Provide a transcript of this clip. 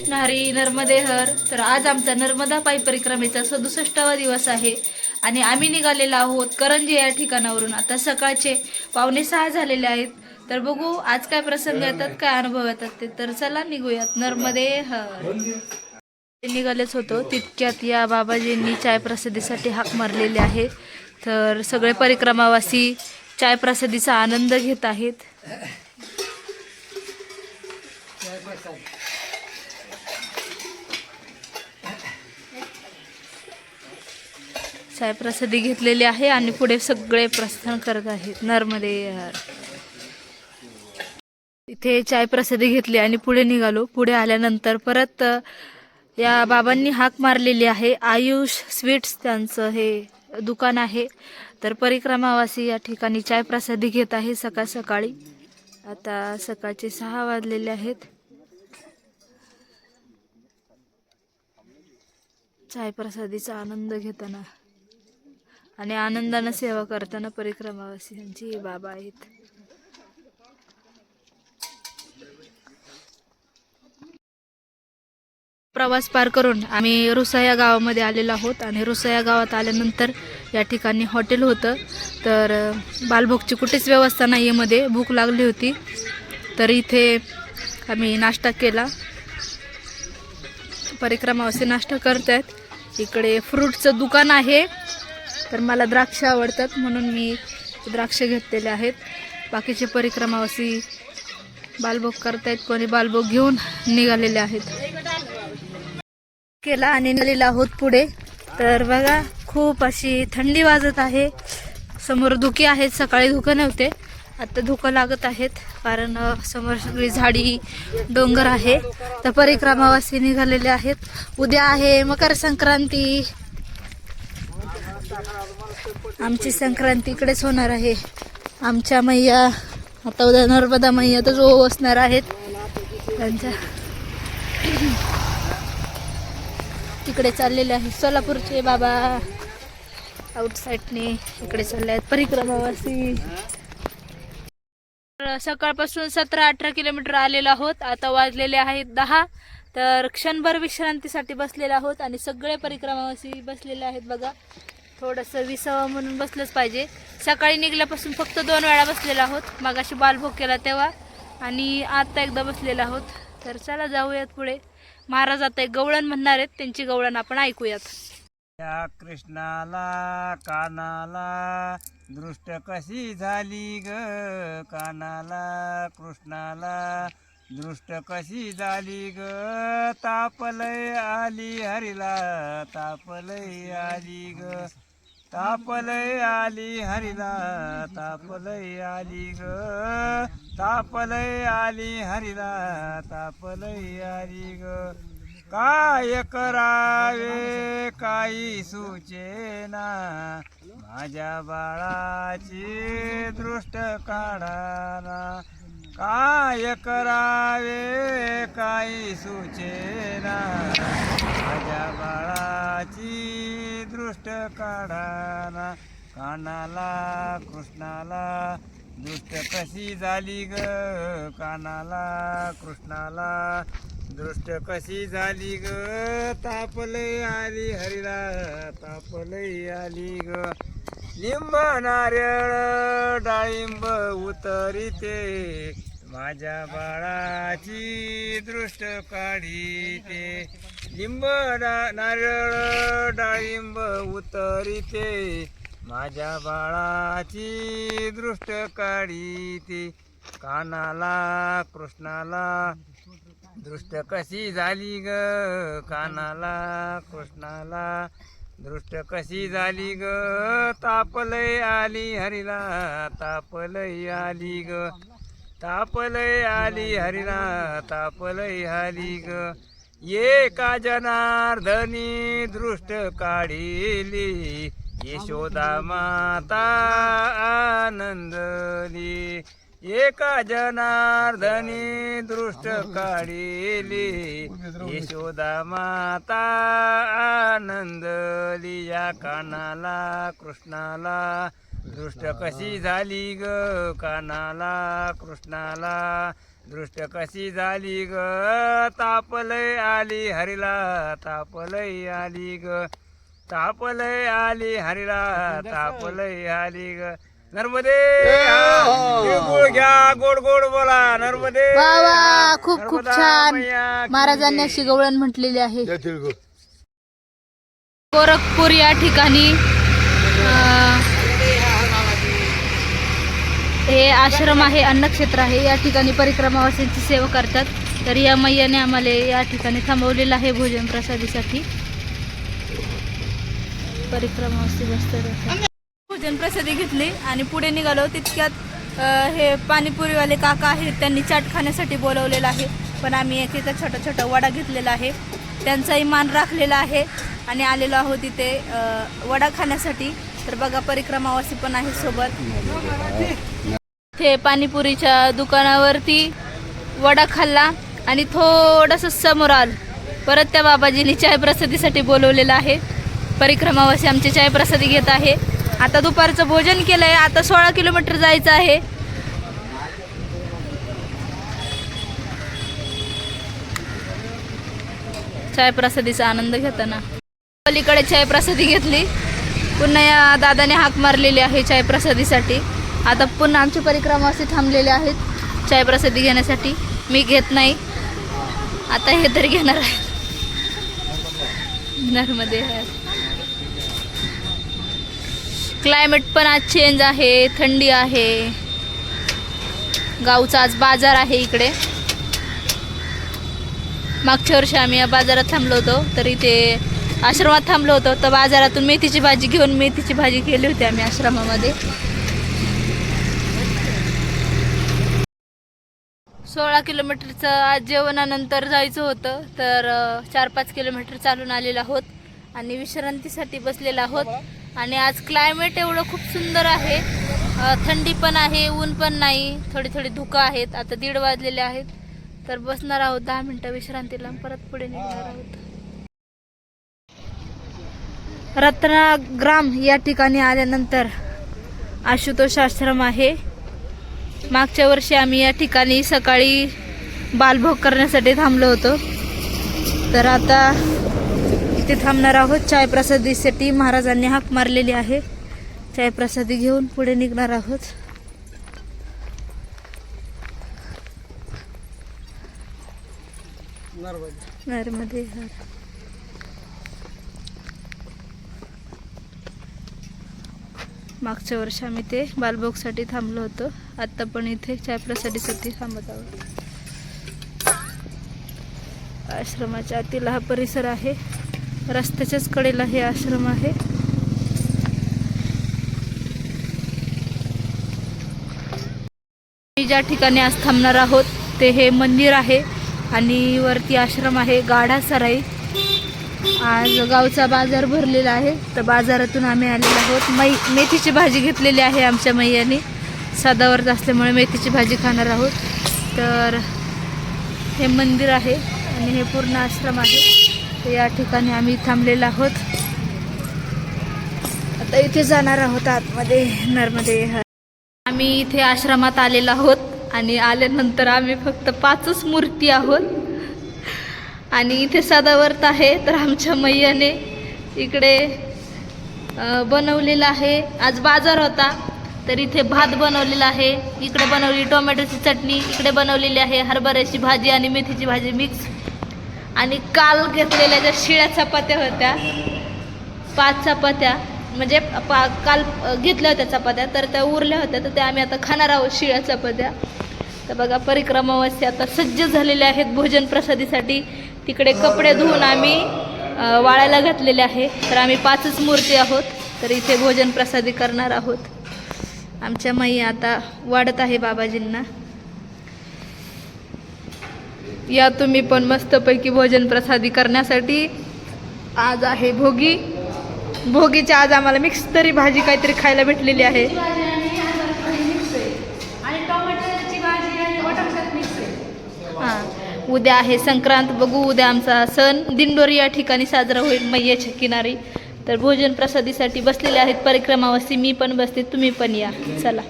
कृष्ण हरी नर्मदे हर तर आज आमचा नर्मदा पायी परिक्रमेचा सदुसष्टावा दिवस आहे. आणि आम्ही निघालेलो आहोत करंजी या ठिकाणावरून. आता सकाळचे पावणे सहा झालेले आहेत. तर बघू आज काय प्रसंग येतात काय अनुभव येतात ते. तर चला निघूयात नर्मदे हर निघालेच होतो. तितक्यात या बाबाजींनी चाय प्रसादीसाठी हाक मारलेली आहे. तर सगळे परिक्रमावासी चाय प्रसादीचा आनंद घेत आहेत. चाय प्रसादी घेतलेली आहे आणि पुढे सगळे प्रस्थान करत आहेत. नर्मदे इथे चाय प्रसादी घेतली आणि पुढे निघालो. पुढे आल्यानंतर परत या बाबांनी हाक मारलेली आहे. आयुष स्वीट्स त्यांचं हे दुकान आहे. तर परिक्रमावासी या ठिकाणी चाय प्रसादी घेत आहे सकाळ सकाळी. आता सकाळचे सहा वाजलेले आहेत. चाय प्रसादीचा आनंद घेताना आणि आनंदानं सेवा करताना परिक्रमावासियांची बाबा आहेत. प्रवास पार करून आम्ही रुसा या गावामध्ये आलेलो आहोत आणि रुसा या गावात आल्यानंतर या ठिकाणी हॉटेल होतं. तर बालभोगची कुठेच व्यवस्था नाही आहे मध्ये. भूक लागली होती. तर इथे आम्ही नाश्ता केला. परिक्रमावासी नाश्ता करत आहेत इकडे फ्रूटचं दुकान आहे. तर मला द्राक्ष आवडतात म्हणून मी द्राक्ष घेतलेले आहेत. बाकीचे परिक्रमावासी बालभोग करतायत कोणी बालभोग घेऊन निघालेले आहेत. केला आणि निघालेला आहोत पुढे. तर बघा खूप अशी थंडी वाजत आहे. समोर धुके आहेत सकाळी धुकं नव्हते. आता धुकं लागत आहेत कारण समोर सगळी झाडी डोंगर आहे. तर परिक्रमावासी निघालेले आहेत. उद्या आहे मकर संक्रांती. आमची संक्रांती इकडेच होणार आहे. आमच्या मैया आता उद्या नर्मदा मैया तर जो असणार आहेत. त्यांच्या तिकडे चाललेले आहेत. सोलापूरचे बाबा आउटसाईडने इकडे चालले आहेत. परिक्रमावासी तर सकाळपासून सतरा अठरा किलोमीटर आलेलो आहोत. आता वाजलेले आहेत दहा. तर क्षणभर विश्रांतीसाठी बसलेले आहोत आणि सगळे परिक्रमावासी बसलेले आहेत बघा. थोडंसं विसावं म्हणून बसलंच पाहिजे. सकाळी निघल्यापासून फक्त दोन वेळा बसलेला आहोत. मागाशी बालभोग केला तेव्हा. आणि आता एकदा बसलेला आहोत. तर चला जाऊयात पुढे. महाराज आता एक गवळण म्हणणार आहेत. त्यांची गवळण आपण ऐकूयात. या कृष्णाला कानाला दृष्ट कशी झाली ग? कानाला कृष्णाला दृष्ट कशी झाली ग? तापलय आली हरिला. तापलय आली ग. तापलय आली हरिला तापलय आली ग. तापलय आली हरिला तापलय आली ग. काय करावे काही सुचेना माझ्या बाळाची दृष्ट काढाना काय करावे काही सुचेना माझ्या बाळाची दृष्ट काढाना. कानाला कृष्णाला. दृष्ट कशी झाली ग? कानाला कृष्णाला. दृष्ट कशी झाली ग? तापलय आली हरिला. तापलय आली ग. लिंब नारळ डाळिंब उतरिते. माझ्या बाळाची दृष्ट काढीते. लिंब डा- नारळ डाळिंब उतरिते. माझ्या बाळाची दृष्ट काढीते. कानाला कृष्णाला. दृष्ट कशी झाली ग? कानाला कृष्णाला. दृष्ट कशी झाली ग? तापलय आली हरिला. तापलय आली ग. तापलय आली हरिणा तापलय आली ग. एका जनार्दनी दृष्ट काढिली? यशोदा माता आनंदली एका जनार्दनी दृष्ट काढिली? यशोदा माता आनंदली या कानाला कृष्णाला. दृष्ट कशी झाली ग कानाला कृष्णाला? दृष्ट कशी झाली ग? तापलय आली हरिला तापलय आली ग. तापलय आली हरिला तापलय आली ग. नर्मदे गुळ घ्या गोड गोड बोला नर्मदे. वा खूप खूप छान. महाराजांनी. अशी गवळण म्हटलेली आहे. गोरखपूर या ठिकाणी हे आश्रम आहे अन्नक्षेत्र आहे. या ठिकाणी परिक्रमावासींची सेवा करतात. तर या मैयाने आम्हाला या ठिकाणी थांबवलेलं आहे भोजन प्रसादीसाठी. परिक्रमावासी बसतात भोजन प्रसादी घेतली आणि पुढे निघालो. तितक्यात हे पाणीपुरीवाले काका आहेत त्यांनी चाट खाण्यासाठी बोलवलेलं आहे. पण आम्ही एक एका छोटा छोटा वडा घेतलेला आहे. त्यांचाही मान राखलेला आहे. आणि आलेलो आहोत इथे वडा खाण्यासाठी. तर बघा परिक्रमावासी पण आहे सोबत. हे पाणीपुरीच्या दुकानावरती वडा खाल्ला आणि थोडंसं समोर आल. परत त्या बाबाजींनी चाय प्रसादीसाठी बोलवलेलं आहे. परिक्रमावासी आमची चाय प्रसादी घेत आहे. आता दुपारचं भोजन केलं आहे आता सोळा किलोमीटर जायचं आहे. चाय प्रसादीचा आनंद घेताना. पलीकडे चाय प्रसादी घेतली. पुन्हा या दादाने हाक मारलेली आहे चाय प्रसादीसाठी. आता पुन्हा आमची परिक्रमा असे थांबलेले आहेत चाय प्रसादी घेण्यासाठी. मी घेत नाही. आता हे तरी घेणार आहे. नर्मदे क्लायमेट पण आज चेंज आहे थंडी आहे. गावचा आज बाजार आहे इकडे. मागच्या वर्षी आम्ही या बाजारात थांबलो होतो तर इथे आश्रमात थांबलो होतो. तर बाजारातून मेथीची भाजी घेऊन मेथीची भाजी केली होती आम्ही आश्रमामध्ये. सोळा किलोमीटरचं आज जेवणानंतर जायचं होतं. तर चार पाच किलोमीटर चालून आलेला आहोत आणि विश्रांतीसाठी बसलेला आहोत. आणि आज क्लायमेट एवढं खूप सुंदर आहे. थंडी पण आहे ऊन पण नाही. थोडी थोडी धुकं आहेत. आता दीड वाजलेले आहेत. तर बसणार आहोत दहा मिनटं. विश्रांतीला परत पुढे निघणार आहोत. रत्नाग्राम या ठिकाणी आल्यानंतर आशुतोष आश्रम आहे. मागच्या वर्षी आम्ही या ठिकाणी सकाळी बालभोग करण्यासाठी थांबलो होतो. तर आता इथे थांबणार आहोत. चाय प्रसादीसाठी महाराजांनी हाक मारलेली आहे. चाय प्रसादी घेऊन पुढे निघणार आहोत. नर्मदे. हर मागच्या वर्षी आम्ही ते बालभोगसाठी थांबलो होतो. आत्ता पण इथे चाय प्रसादीसाठी थांबत आहोत. आश्रमाच्या आतील हा परिसर आहे. रस्त्याच्याच कडेला हे आश्रम आहे. मी ज्या ठिकाणी आज थांबणार आहोत ते हे मंदिर आहे आणि वरती आश्रम आहे गाढा सराई आज गावचा बाजार भरलेला आहे. तर बाजारातून आम्ही आलेलो आहोत. मै मेथीची भाजी घेतलेली आहे आमच्या मैयाने. साधावर्त असल्यामुळे मेथीची भाजी खाणार आहोत. तर हे मंदिर आहे आणि हे पूर्ण आश्रम आहे. तर या ठिकाणी आम्ही थांबलेलो आहोत. आता इथे जाणार आहोत आतमध्ये नर्मदे. आम्ही इथे आश्रमात आलेलो आहोत आणि आल्यानंतर आम्ही फक्त पाचच मूर्ती आहोत. आणि इथे सदावर्त आहे तर आमच्या मैयाने इकडे बनवलेलं आहे. आज बाजार होता तर इथे भात बनवलेला आहे. इकडे बनवली टोमॅटोची चटणी इकडे बनवलेली आहे हरभऱ्याची भाजी आणि मेथीची भाजी मिक्स. आणि काल घेतलेल्या ज्या शिळ्या चपात्या होत्या पाच चपात्या म्हणजे पा काल घेतल्या होत्या चपात्या तर त्या उरल्या होत्या तर त्या आम्ही आता खाणार आहोत शिळ्या चपात्या. तर बघा परिक्रमावासी आता सज्ज झालेल्या आहेत भोजन प्रसादीसाठी. तिकडे कपडे धुवून आम्ही वाळायला घातलेले आहे. तर आम्ही पाचच मूर्ती आहोत. तर इथे भोजन प्रसादी करणार आहोत. आमच्या माई आता वाढत आहे बाबाजींना. या तुम्ही पण मस्तपैकी भोजन प्रसादी करण्यासाठी आज आहे भोगी. भोगीच्या आज आम्हाला मिक्स तरी भाजी काहीतरी खायला भेटलेली आहे हां उद्या आहे संक्रांत. बघू उद्या आमचा सण. दिंडोरी या ठिकाणी साजरा होईल मैयाच्या किनारी. तर भोजन प्रसादीसाठी बसलेले आहेत परिक्रमावस्ती मी पण बसते. तुम्ही पण या. चला.